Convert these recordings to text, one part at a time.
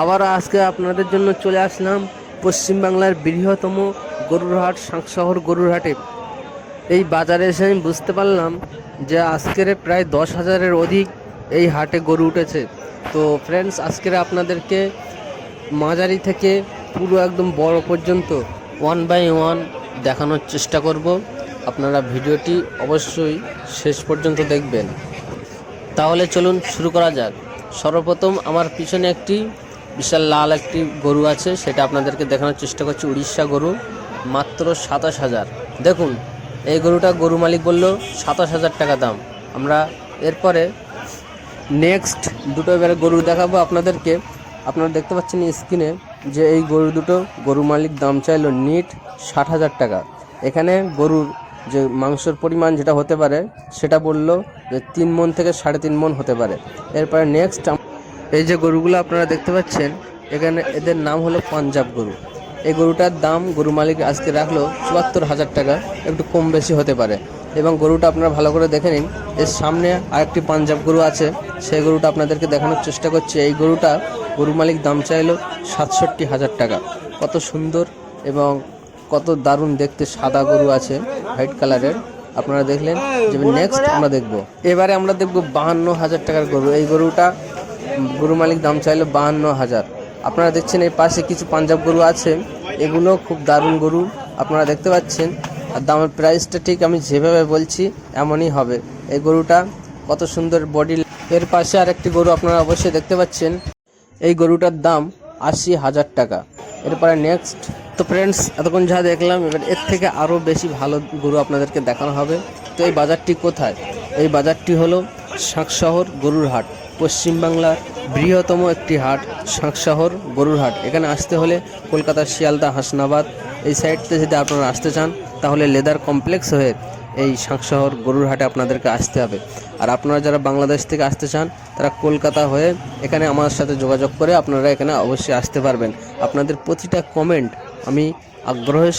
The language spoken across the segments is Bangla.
আবার আজকে আপনাদের জন্য চলে আসলাম পশ্চিমবাংলার বৃহত্তম গরুরহাট শহর গরুর হাটে এই বাজারে এসে আমি বুঝতে পারলাম যে আজকের প্রায় দশ হাজারের অধিক এই হাটে গরু উঠেছে। তো ফ্রেন্ডস আজকের আপনাদেরকে মাঝারি থেকে পুরো একদম বড় পর্যন্ত ওয়ান বাই ওয়ান দেখানোর চেষ্টা করব। আপনারা ভিডিওটি অবশ্যই শেষ পর্যন্ত দেখবেন। তাহলে চলুন শুরু করা যাক। সর্বপ্রথম আমার পিছনে একটি বিশাল লাল একটি গরু আছে, সেটা আপনাদেরকে দেখানোর চেষ্টা করছি। উড়িষ্যা গরু, মাত্র সাতাশ হাজার। দেখুন, এই গরুটা গরু মালিক বলল, সাতাশ হাজার টাকা দাম। আমরা এরপরে নেক্সট দুটো এবারে গরু দেখাবো আপনাদেরকে। আপনারা দেখতে পাচ্ছেন স্ক্রিনে যে এই গরু দুটো গরু মালিক দাম চাইলো নিট ষাট হাজার টাকা। এখানে গরুর যে মাংসের পরিমাণ যেটা হতে পারে, সেটা বলল যে তিন মন থেকে সাড়ে তিন মন হতে পারে। এরপরে নেক্সট এই যে গরুগুলো আপনারা দেখতে পাচ্ছেন, এখানে এদের নাম হলো পাঞ্জাব গরু। এই গরুটার দাম গরু মালিক আজকে রাখল চুয়াত্তর হাজার টাকা, একটু কম বেশি হতে পারে। এবং গরুটা আপনারা ভালো করে দেখে নিন, এর সামনে আরেকটি পাঞ্জাব গরু আছে, সেই গরুটা আপনাদেরকে দেখানোর চেষ্টা করছি। এই গরুটা গরু মালিক দাম চাইলো সাতষট্টি হাজার টাকা। কত সুন্দর এবং কত দারুণ দেখতে সাদা গরু আছে, হোয়াইট কালারের। আপনারা দেখলেন যে নেক্সট আমরা দেখব। এবারে আমরা দেখব বাহান্ন হাজার টাকার গরু। এই গরুটা গরু মালিক দাম চাইলো বাহান্ন হাজার। আপনারা দেখছেন এই পাশে কিছু পাঞ্জাব গরু আছে। এগুলো খুব দারুণ গরু, আপনারা দেখতে পাচ্ছেন। আর দামের প্রাইসটা ঠিক আমি যেভাবে বলছি, এমনই হবে। এই গরুটা কত সুন্দর বডি এর পাশে আরেকটি গরু আপনারা অবশ্যই দেখতে পাচ্ছেন। এই গরুটার দাম আশি হাজার টাকা। এরপরে নেক্সট তো ফ্রেন্ডস এতক্ষণ যা দেখলাম, এবার এর থেকে আরও বেশি ভালো গরু আপনাদেরকে দেখানো হবে। তো এই বাজারটি কোথায়? এই বাজারটি হলো শাঁকশহর গরুর হাট পশ্চিমবাংলার বৃহত্তম একটি হাট, শাঁকশহর, গরুর হাট। এখানে আসতে হলে কলকাতার শিয়ালদা, হাসনাবাদ, এই সাইডতে যদি আপনারা আসতে চান, তাহলে লেদার কমপ্লেক্স হয়ে এই শাঁকশহর, গরুর হাটে আপনাদেরকে আসতে হবে। আর আপনারা যারা বাংলাদেশ থেকে আসতে চান, তারা কলকাতা হয়ে এখানে আমার সাথে যোগাযোগ করে আপনারা এখানে অবশ্যই আসতে পারবেন। আপনাদের প্রতিটা কমেন্ট আমি আগ্রহের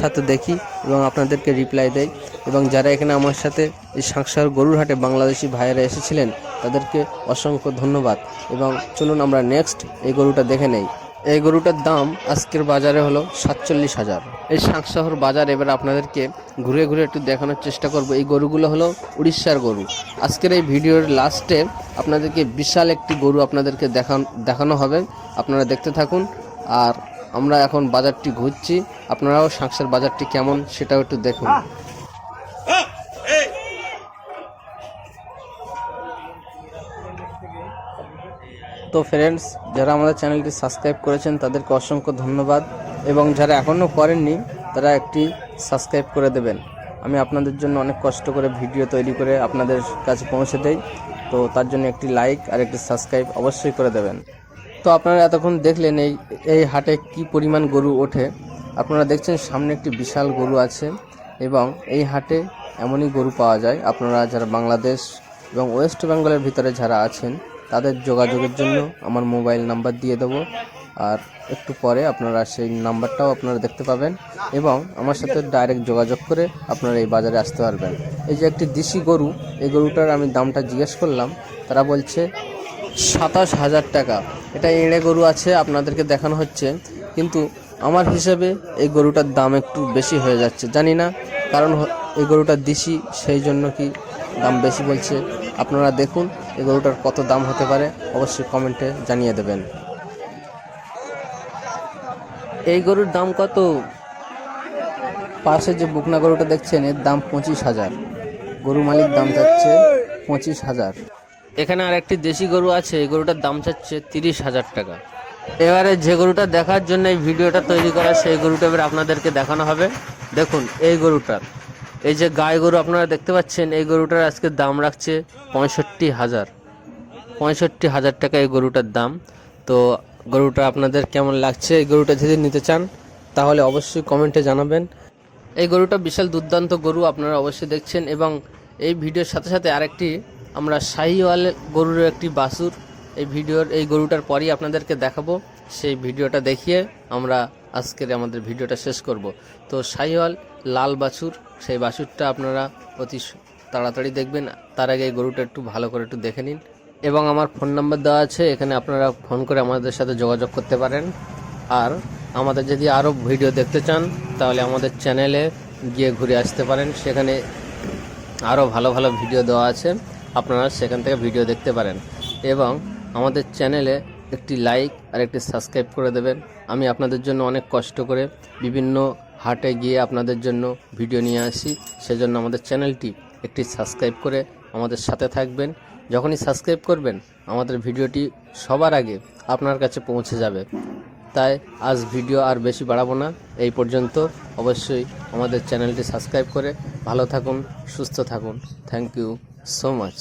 সাথে দেখি এবং আপনাদেরকে রিপ্লাই দেই। এবং যারা এখানে আমার সাথে এই সাংসার গরুর হাটে বাংলাদেশি ভাইয়েরা এসেছিলেন তাদেরকে অসংখ্য ধন্যবাদ। এবং চলুন আমরা নেক্সট এই গরুটা দেখে নেই। এই গরুটার দাম আজকের বাজারে হলো সাতচল্লিশ হাজার। এই শাঁকশহর বাজার এবার আপনাদেরকে ঘুরে ঘুরে একটু দেখানোর চেষ্টা করব। এই গরুগুলো হলো উড়িষ্যার গরু। আজকের এই ভিডিওর লাস্টে আপনাদেরকে বিশাল একটি গরু আপনাদেরকে দেখান দেখানো হবে। আপনারা দেখতে থাকুন। আর আমরা এখন বাজারটি ঘুরছি। আপনারাও শাঁকশের বাজারটি কেমন সেটাও একটু দেখুন। তো ফ্রেন্ডস যারা আমাদের চ্যানেলটি সাবস্ক্রাইব করেছেন, তাদেরকে অসংখ্য ধন্যবাদ। এবং যারা এখনও করেননি, তারা একটি সাবস্ক্রাইব করে দেবেন। আমি আপনাদের জন্য অনেক কষ্ট করে ভিডিও তৈরি করে আপনাদের কাছে পৌঁছে দেই। তো তার জন্য একটি লাইক আর একটি সাবস্ক্রাইব অবশ্যই করে দেবেন। তো আপনারা এতক্ষণ দেখলেন এই এই হাটে কি পরিমাণ গরু ওঠে। আপনারা দেখছেন সামনে একটি বিশাল গরু আছে এবং এই হাটে এমনই গরু পাওয়া যায়। আপনারা যারা বাংলাদেশ এবং ওয়েস্ট বেঙ্গলের ভিতরে যারা আছেন তাদের যোগাযোগের জন্য আমার মোবাইল নাম্বার দিয়ে দেবো। আর একটু পরে আপনারা সেই নাম্বারটাও আপনারা দেখতে পাবেন এবং আমার সাথে ডাইরেক্ট যোগাযোগ করে আপনারা এই বাজারে আসতে পারবেন। এই যে একটি দেশি গরু, এই গরুটার আমি দামটা জিজ্ঞেস করলাম, তারা বলছে সাতাশ হাজার টাকা। এটা এঁড়ে গরু আছে, আপনাদেরকে দেখানো হচ্ছে। কিন্তু আমার হিসাবে এই গরুটার দাম একটু বেশি হয়ে যাচ্ছে। জানি না কারণ এই গরুটা দিশি, সেই জন্য কি দাম বেশি বলছে। আপনারা দেখুন এই গরুটার কত দাম হতে পারে অবশ্যই কমেন্টে জানিয়ে দেবেন। এই গরুর দাম কত? পাশে যে বুকনা গরুটা দেখছেন এর দাম পঁচিশ হাজার। গরু মালিক দাম চাচ্ছে পঁচিশ হাজার। এখানে আর একটি দেশি গরু আছে এই গরুটার দাম চাচ্ছে তিরিশ হাজার টাকা। এবারে যে গরুটা দেখার জন্য এই ভিডিওটা তৈরি করা সেই গরুটা এবার আপনাদেরকে দেখানো হবে। দেখুন এই গরুটা এই যে গাই গরু আপনারা দেখতে পাচ্ছেন, এই গরুটার আজকে দাম রাখছে পঁয়ষট্টি হাজার। পঁয়ষট্টি হাজার টাকা এই গরুটার দাম। তো গরুটা আপনাদের কেমন লাগছে? এই গরুটা যদি নিতে চান, তাহলে অবশ্যই কমেন্টে জানাবেন। এই গরুটা বিশাল দুর্দান্ত গরু আপনারা অবশ্যই দেখছেন এবং এই ভিডিওর সাথে সাথে আরেকটি আমরা শাহিওয়াল গরুর একটি বাসুর এই ভিডিওর, এই গরুটার পরই আপনাদেরকে দেখাবো। সেই ভিডিওটা দেখিয়ে আমরা আজকের আমাদের ভিডিওটা শেষ করব। তো শাহিওয়াল লাল বাছুর, সেই বাছুরটা আপনারা অতি তাড়াতাড়ি দেখবেন। তার আগে গরুটা একটু ভালো করে একটু দেখে নিন। এবং আমার ফোন নাম্বার দেওয়া আছে, এখানে আপনারা ফোন করে আমাদের সাথে যোগাযোগ করতে পারেন। আর আমাদের যদি আরও ভিডিও দেখতে চান, তাহলে আমাদের চ্যানেলে গিয়ে ঘুরে আসতে পারেন। সেখানে আরও ভালো ভালো ভিডিও দেওয়া আছে। আপনারা সেখান থেকে ভিডিও দেখতে পারেন। এবং আমাদের চ্যানেলে একটি লাইক আর একটি সাবস্ক্রাইব করে দেবেন। আমি আপনাদের জন্য অনেক কষ্ট করে বিভিন্ন হাটে গিয়ে আপনাদের জন্য ভিডিও নিয়ে আসি। সেজন্য আমাদের চ্যানেলটি একটি সাবস্ক্রাইব করে আমাদের সাথে থাকবেন। যখনই সাবস্ক্রাইব করবেন, আমাদের ভিডিওটি সবার আগে আপনার কাছে পৌঁছে যাবে। তাই আজ ভিডিও আর বেশি বাড়াবো না। এই পর্যন্ত অবশ্যই আমাদের চ্যানেলটি সাবস্ক্রাইব করে ভালো থাকুন, সুস্থ থাকুন। Thank you so much.